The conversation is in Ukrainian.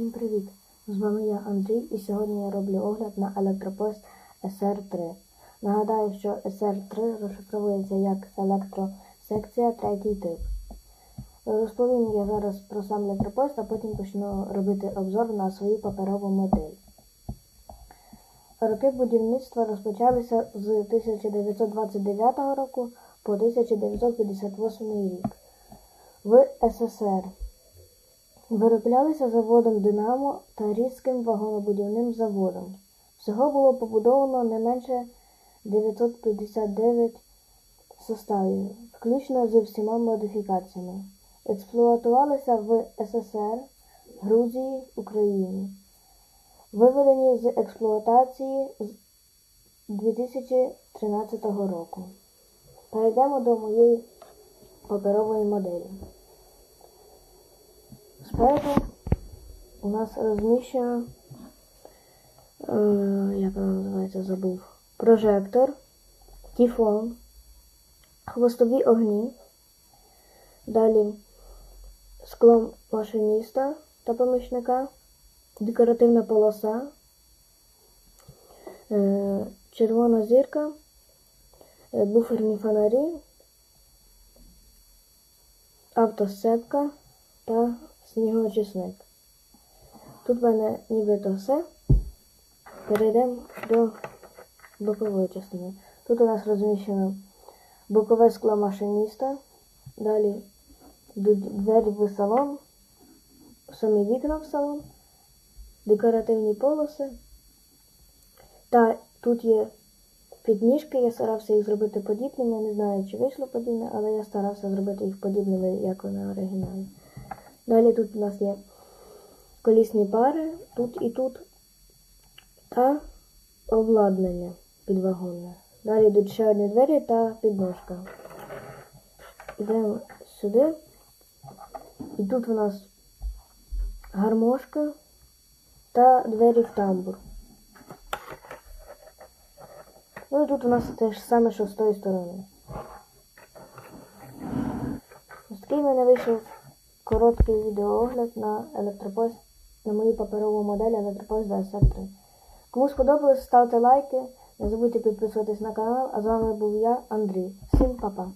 Всім привіт! З вами я Андрій і сьогодні я роблю огляд на електропост SR3. Нагадаю, що SR3 розшифровується як електросекція третій тип. Розповім я зараз про сам електропост, а потім почну робити обзор на свою паперову модель. Роки будівництва розпочалися з 1929 року по 1958 рік в СССР. Вироблялися заводом Динамо та Різьким вагонобудівним заводом. Всього було побудовано не менше 959 составів, включно зі всіма модифікаціями. Експлуатувалися в СССР, Грузії, Україні. Виведені з експлуатації з 2013 року. Перейдемо до моєї паперової моделі. Спереду у нас розміщено, е, як вона називається, забув, прожектор, тіфон, хвостові огні, далі скло машиніста та помічника, декоративна полоса, е, червона зірка, е, буферні фонарі, автосцепка та снігоочисник. Тут в мене нібито все. Перейдемо до бокової частини. Тут у нас розміщено бокове скло машиніста, далі двері в салон, самі вікна в салон, декоративні полоси. Та тут є підніжки, я старався їх зробити подібними. Не знаю, чи вийшло подібне, але я старався зробити їх подібними, як на оригіналі. Далі тут у нас є колісні пари, тут і тут, та обладнання підвагонне. Далі йдуть ще одні двері та підножка. Йдемо сюди. І тут у нас гармошка та двері в тамбур. Ну і тут у нас те ж саме, що з тої сторони. Ось такий в мене вийшов короткий відеоогляд на електропост, на мою паперову модель електропост DSR3. Кому сподобалось, ставте лайки, не забудьте підписуватись на канал, а з вами був я, Андрій. Всім па-па!